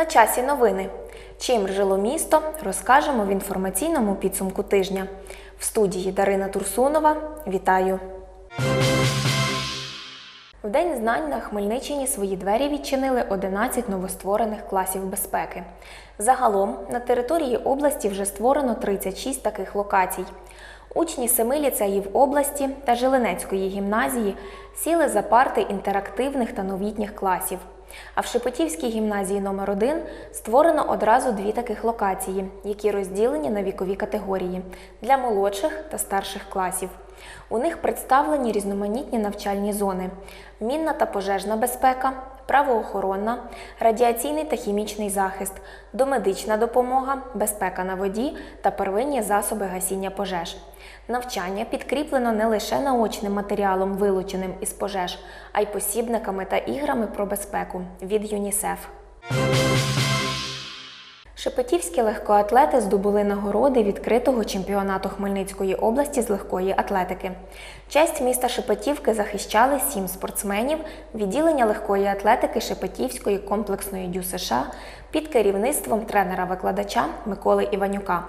На часі новини. Чим жило місто, розкажемо в інформаційному підсумку тижня. В студії Дарина Турсунова. Вітаю! В День знань на Хмельниччині свої двері відчинили 11 новостворених класів безпеки. Загалом на території області вже створено 36 таких локацій. Учні семи ліцеїв області та Жилинецької гімназії сіли за парти інтерактивних та новітніх класів. А в Шепетівській гімназії номер 1 створено одразу дві таких локації, які розділені на вікові категорії для молодших та старших класів. У них представлені різноманітні навчальні зони: мінна та пожежна безпека, правоохоронна, радіаційний та хімічний захист, домедична допомога, безпека на воді та первинні засоби гасіння пожеж. Навчання підкріплено не лише наочним матеріалом, вилученим із пожеж, а й посібниками та іграми про безпеку від ЮНІСЕФ. Шепетівські легкоатлети здобули нагороди відкритого чемпіонату Хмельницької області з легкої атлетики. Честь міста Шепетівки захищали сім спортсменів відділення легкої атлетики Шепетівської комплексної дю США під керівництвом тренера-викладача Миколи Іванюка.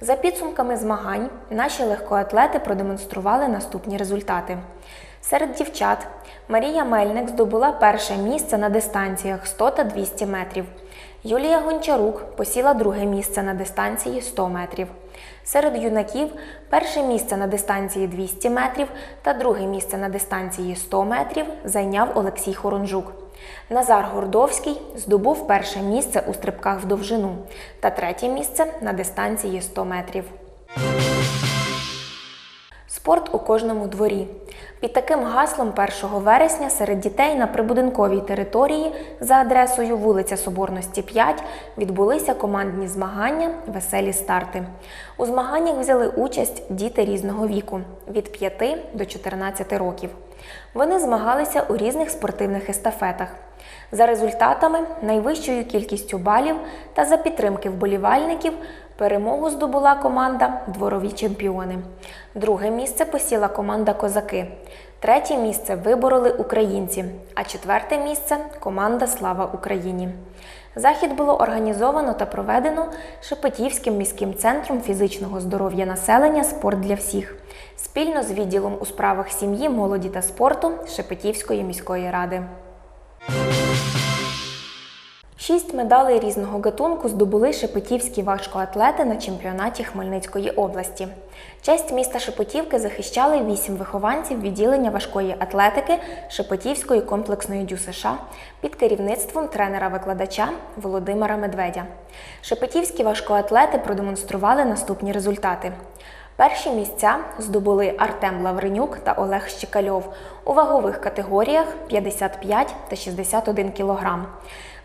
За підсумками змагань наші легкоатлети продемонстрували наступні результати. Серед дівчат Марія Мельник здобула перше місце на дистанціях 100 та 200 метрів. Юлія Гончарук посіла друге місце на дистанції 100 метрів. Серед юнаків перше місце на дистанції 200 метрів та друге місце на дистанції 100 метрів зайняв Олексій Хоронжук. Назар Гордовський здобув перше місце у стрибках в довжину та третє місце на дистанції 100 метрів. Спорт у кожному дворі. Під таким гаслом 1 вересня серед дітей на прибудинковій території за адресою вулиця Соборності 5 відбулися командні змагання Веселі старти. У змаганнях взяли участь діти різного віку від 5 до 14 років. Вони змагалися у різних спортивних естафетах. За результатами, найвищою кількістю балів та за підтримки вболівальників перемогу здобула команда Дворові чемпіони. Друге місце посіла команда Козаки. Третє місце вибороли українці, а четверте місце команда Слава Україні. Захід було організовано та проведено Шепетівським міським центром фізичного здоров'я населення Спорт для всіх спільно з відділом у справах сім'ї, молоді та спорту Шепетівської міської ради. Шість медалей різного гатунку здобули шепетівські важкоатлети на чемпіонаті Хмельницької області. Честь міста Шепетівки захищали вісім вихованців відділення важкої атлетики Шепетівської комплексної дю США під керівництвом тренера-викладача Володимира Медведя. Шепетівські важкоатлети продемонстрували наступні результати. Перші місця здобули Артем Лавренюк та Олег Щекальов у вагових категоріях 55 та 61 кг.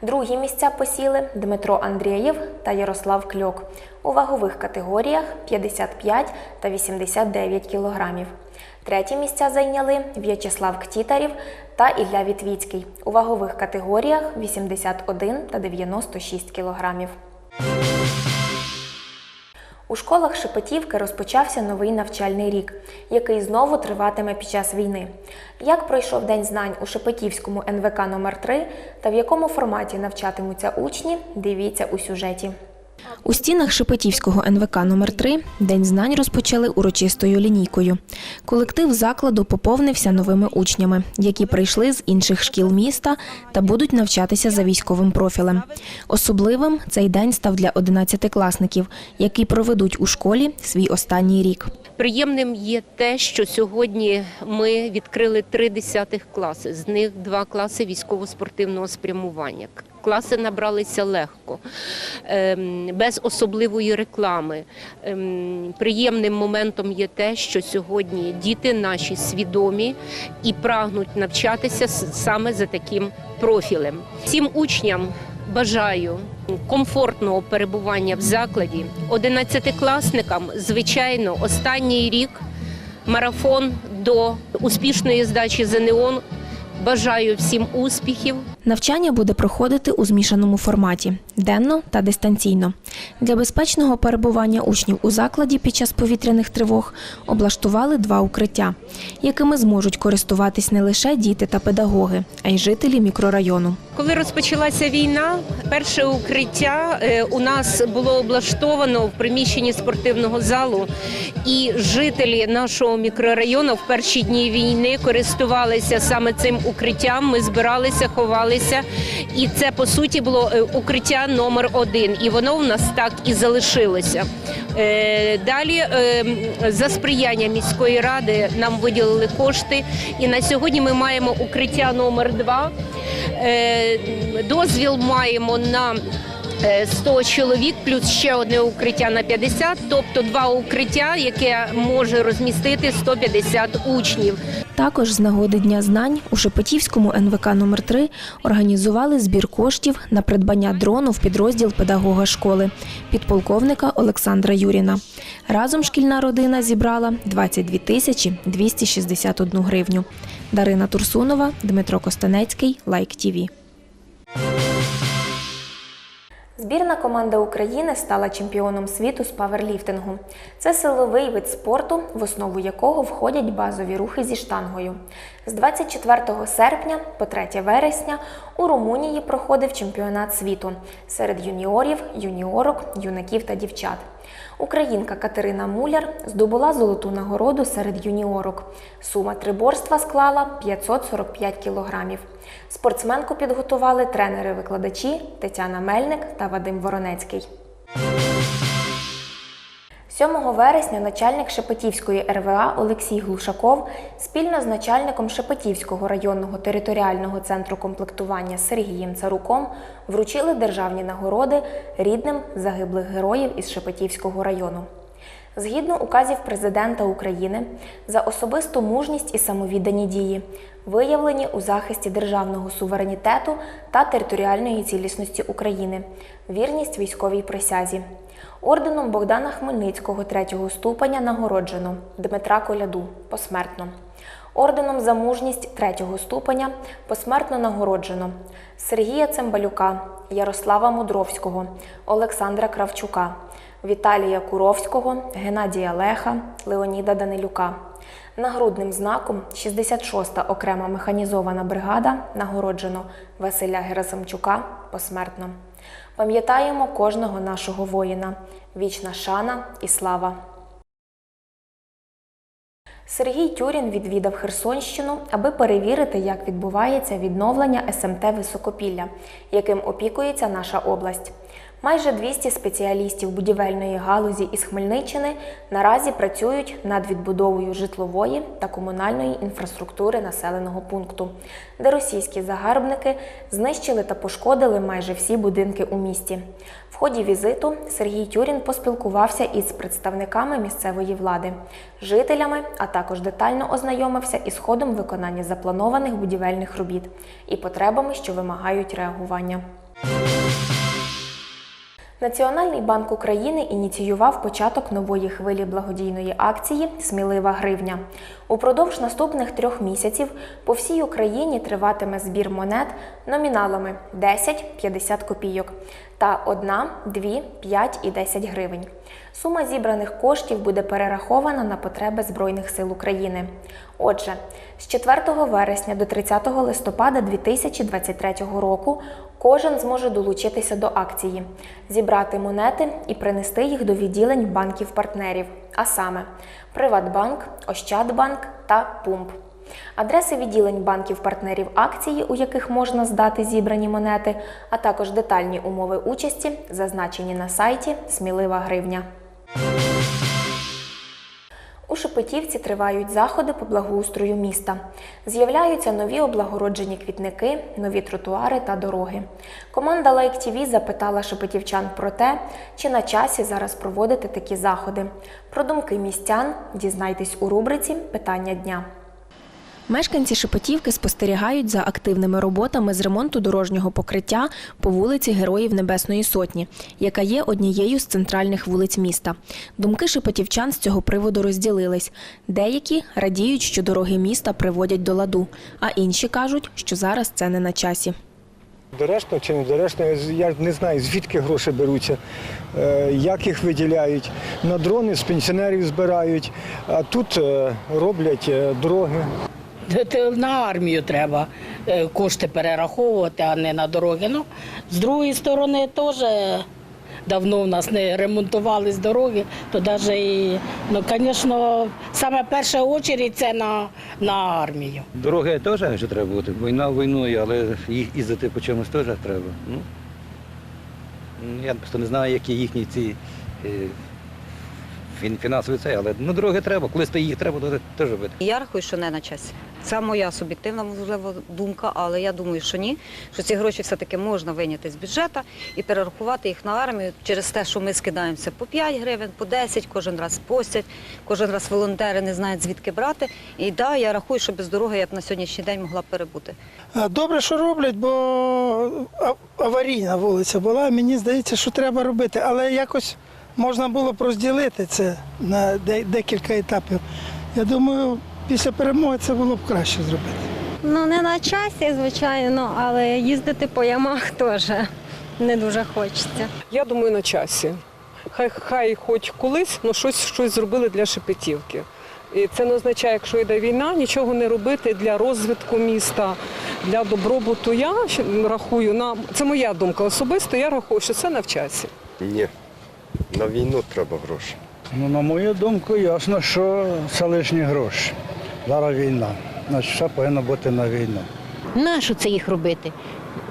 Другі місця посіли Дмитро Андрієв та Ярослав Кльок у вагових категоріях 55 та 89 кг. Треті місця зайняли В'ячеслав Ктітарів та Ілля Вітвіцький у вагових категоріях 81 та 96 кг. У школах Шепетівки розпочався новий навчальний рік, який знову триватиме під час війни. Як пройшов День знань у Шепетівському НВК номер 3 та в якому форматі навчатимуться учні, дивіться у сюжеті. У стінах Шепетівського НВК номер 3 День знань розпочали урочистою лінійкою. Колектив закладу поповнився новими учнями, які прийшли з інших шкіл міста та будуть навчатися за військовим профілем. Особливим цей день став для 11-класників, які проведуть у школі свій останній рік. Приємним є те, що сьогодні ми відкрили три десятих класи. З них два класи військово-спортивного спрямування. Класи набралися легко, ем, без особливої реклами. Ем, Приємним моментом є те, що сьогодні діти наші свідомі і прагнуть навчатися саме за таким профілем. Всім учням бажаю комфортного перебування в закладі. Одинадцятикласникам, звичайно, останній рік марафон до успішної здачі ЗНО. Бажаю всім успіхів. Навчання буде проходити у змішаному форматі денно та дистанційно. Для безпечного перебування учнів у закладі під час повітряних тривог облаштували два укриття, якими зможуть користуватись не лише діти та педагоги, а й жителі мікрорайону. Коли розпочалася війна, перше укриття е, у нас було облаштовано в приміщенні спортивного залу, і жителі нашого мікрорайону в перші дні війни користувалися саме цим укриттям. Ми збиралися, ховалися, і це по суті було е, укриття номер один. І воно в нас так і залишилося. Е, Далі е, за сприяння міської ради нам виділили кошти, і на сьогодні ми маємо укриття номер два. Дозвіл маємо на 100 чоловік, плюс ще одне укриття на 50, тобто два укриття, яке може розмістити 150 учнів. Також з нагоди Дня знань у Шепетівському НВК номер 3 організували збір коштів на придбання дрону в підрозділ педагога школи підполковника Олександра Юріна. Разом шкільна родина зібрала 22 тисячі 261 гривню. Дарина Турсунова, Дмитро Костанецький, Лайк ТІВІ. Збірна команда України стала чемпіоном світу з паверліфтингу. Це силовий вид спорту, в основу якого входять базові рухи зі штангою. З 24 серпня по 3 вересня у Румунії проходив чемпіонат світу серед юніорів, юніорок, юнаків та дівчат. Українка Катерина Муляр здобула золоту нагороду серед юніорок. Сума триборства склала 545 кілограмів. Спортсменку підготували тренери-викладачі Тетяна Мельник та Вадим Воронецький. 7 вересня начальник Шепетівської РВА Олексій Глушаков спільно з начальником Шепетівського районного територіального центру комплектування Сергієм Царуком вручили державні нагороди рідним загиблих героїв із Шепетівського району. Згідно указів президента України за особисту мужність і самовіддані дії, виявлені у захисті державного суверенітету та територіальної цілісності України, вірність військовій присязі. Орденом Богдана Хмельницького третього ступеня нагороджено Дмитра Коляду посмертно. Орденом за мужність третього ступеня посмертно нагороджено Сергія Цимбалюка, Ярослава Мудровського, Олександра Кравчука, Віталія Куровського, Геннадія Леха, Леоніда Данилюка. Нагрудним знаком 66-та окрема механізована бригада нагороджено Василя Герасимчука посмертно. Пам'ятаємо кожного нашого воїна. Вічна шана і слава. Сергій Тюрін відвідав Херсонщину, аби перевірити, як відбувається відновлення СМТ Високопілля, яким опікується наша область. Майже 200 спеціалістів будівельної галузі із Хмельниччини наразі працюють над відбудовою житлової та комунальної інфраструктури населеного пункту, де російські загарбники знищили та пошкодили майже всі будинки у місті. В ході візиту Сергій Тюрін поспілкувався із представниками місцевої влади, жителями, а також детально ознайомився із ходом виконання запланованих будівельних робіт і потребами, що вимагають реагування. Національний банк України ініціював початок нової хвилі благодійної акції Смілива гривня. Упродовж наступних трьох місяців по всій Україні триватиме збір монет номіналами 10, 50 копійок та 1, 2, 5 і 10 гривень. Сума зібраних коштів буде перерахована на потреби Збройних сил України. Отже, з 4 вересня до 30 листопада 2023 року кожен зможе долучитися до акції, зібрати монети і принести їх до відділень банків-партнерів, а саме Приватбанк, Ощадбанк та Пумп. Адреси відділень банків-партнерів акції, у яких можна здати зібрані монети, а також детальні умови участі, зазначені на сайті Смілива гривня. У Шепетівці тривають заходи по благоустрою міста. З'являються нові облагороджені квітники, нові тротуари та дороги. Команда Лайк ТІВІ запитала шепетівчан про те, чи на часі зараз проводити такі заходи. Про думки містян дізнайтесь у рубриці Питання дня. Мешканці Шепетівки спостерігають за активними роботами з ремонту дорожнього покриття по вулиці Героїв Небесної Сотні, яка є однією з центральних вулиць міста. Думки шепетівчан з цього приводу розділились. Деякі радіють, що дороги міста приводять до ладу, а інші кажуть, що зараз це не на часі. Доречно чи не доречно, я не знаю, звідки гроші беруться, е, як їх виділяють. На дрони з пенсіонерів збирають, а тут е, роблять е, дороги. На армію треба е, кошти перераховувати, а не на дороги. Ну, з другої сторони, теж давно в нас не ремонтувались дороги, то навіть і, ну, звісно, саме перша очередь це на, на армію. Дороги теж що треба бути. Війна війною, але їх їздити по чомусь теж треба. Ну, я просто не знаю, які їхні ці е, фін- фінансові це, але ну, дороги треба. Колись їх треба, то теж робити. Я рахую, що не на часі. Це моя суб'єктивна можливо думка, але я думаю, що ні. Що ці гроші все-таки можна вийняти з бюджету і перерахувати їх на армію через те, що ми скидаємося по 5 гривень, по 10, кожен раз постять, кожен раз волонтери не знають звідки брати. І да, я рахую, що без дороги я б на сьогоднішній день могла перебути. Добре, що роблять, бо аварійна вулиця була. Мені здається, що треба робити, але якось можна було б розділити це на декілька етапів. Я думаю, після перемоги це було б краще зробити. Ну, не на часі, звичайно, але їздити по ямах теж не дуже хочеться. Я думаю, на часі. Хай хай хоч колись ну, щось, щось зробили для Шепетівки. І це не означає, якщо йде війна, нічого не робити для розвитку міста, для добробуту. Я рахую на це моя думка особисто. Я рахую, що це на часі. Ні, на війну треба гроші. Ну, на мою думку, ясно, що це лишні гроші. Зараз війна. Значить, все повинно бути на війну. Нащо це їх робити?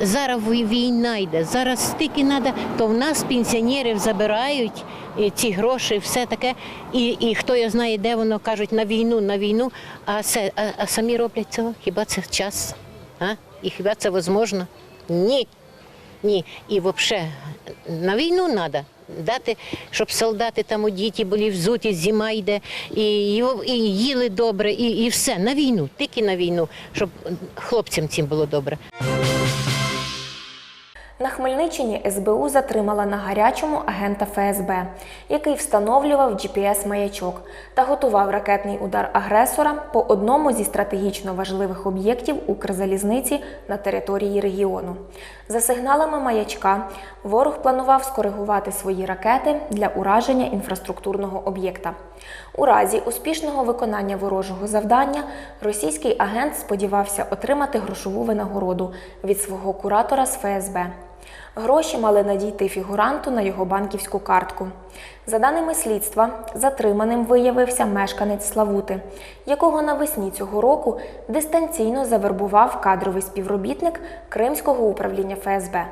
Зараз війна йде, зараз стільки треба, то в нас пенсіонерів забирають і ці гроші, все таке. І, і хто його знає, де воно кажуть на війну, на війну, а, це, а, а самі роблять цього. Хіба це час? А? І хіба це можливо? Ні. Ні. І взагалі на війну треба. Дати, щоб солдати там у діті були взуті, зима йде, і, його і їли добре, і, і все. На війну, тільки на війну, щоб хлопцям цим було добре. На Хмельниччині СБУ затримала на гарячому агента ФСБ, який встановлював GPS-маячок та готував ракетний удар агресора по одному зі стратегічно важливих об'єктів Укрзалізниці на території регіону. За сигналами маячка ворог планував скоригувати свої ракети для ураження інфраструктурного об'єкта. У разі успішного виконання ворожого завдання російський агент сподівався отримати грошову винагороду від свого куратора з ФСБ. Гроші мали надійти фігуранту на його банківську картку. За даними слідства, затриманим виявився мешканець Славути, якого навесні цього року дистанційно завербував кадровий співробітник Кримського управління ФСБ.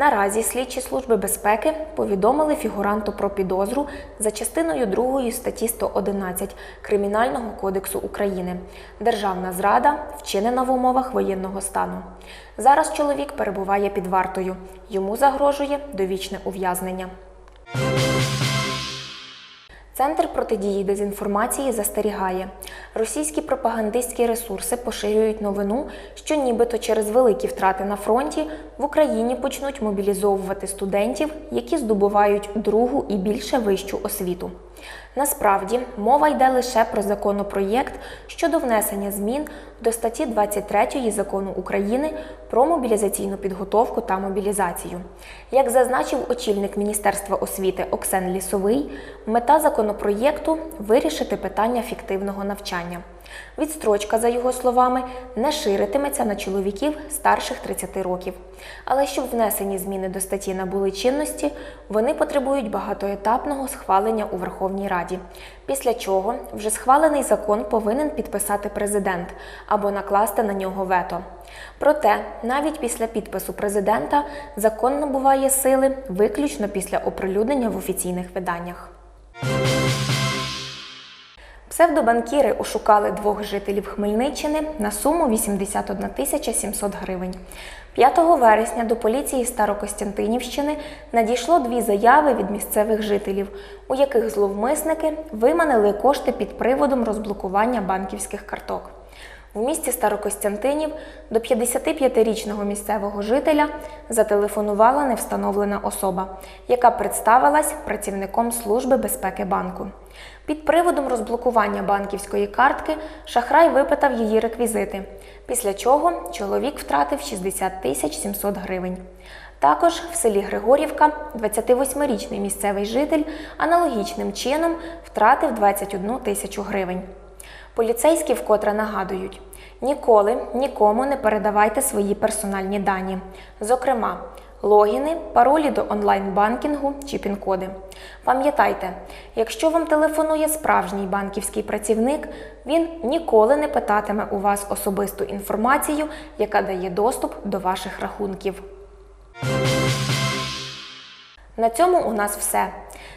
Наразі слідчі служби безпеки повідомили фігуранту про підозру за частиною 2 статті 111 Кримінального кодексу України Державна зрада вчинена в умовах воєнного стану. Зараз чоловік перебуває під вартою. Йому загрожує довічне ув'язнення. Центр протидії дезінформації застерігає. Російські пропагандистські ресурси поширюють новину, що нібито через великі втрати на фронті в Україні почнуть мобілізовувати студентів, які здобувають другу і більше вищу освіту. Насправді мова йде лише про законопроєкт щодо внесення змін до статті 23 закону України про мобілізаційну підготовку та мобілізацію. Як зазначив очільник Міністерства освіти Оксен Лісовий, мета законопроєкту вирішити питання фіктивного навчання. Відстрочка, за його словами, не ширитиметься на чоловіків старших 30 років. Але щоб внесені зміни до статті набули чинності, вони потребують багатоетапного схвалення у Верховній Раді, після чого вже схвалений закон повинен підписати президент або накласти на нього вето. Проте, навіть після підпису президента закон набуває сили виключно після оприлюднення в офіційних виданнях. Псевдобанкіри ошукали двох жителів Хмельниччини на суму 81 тисяча 700 гривень. 5 вересня до поліції Старокостянтинівщини надійшло дві заяви від місцевих жителів, у яких зловмисники виманили кошти під приводом розблокування банківських карток. В місті Старокостянтинів до 55-річного місцевого жителя зателефонувала невстановлена особа, яка представилась працівником Служби безпеки банку. Під приводом розблокування банківської картки шахрай випитав її реквізити: після чого чоловік втратив 60 тисяч 700 гривень. Також в селі Григорівка 28-річний місцевий житель аналогічним чином втратив 21 тисячу гривень. Поліцейські вкотре нагадують: ніколи нікому не передавайте свої персональні дані, зокрема, логіни, паролі до онлайн-банкінгу чи пін-коди. Пам'ятайте, якщо вам телефонує справжній банківський працівник, він ніколи не питатиме у вас особисту інформацію, яка дає доступ до ваших рахунків. На цьому у нас все.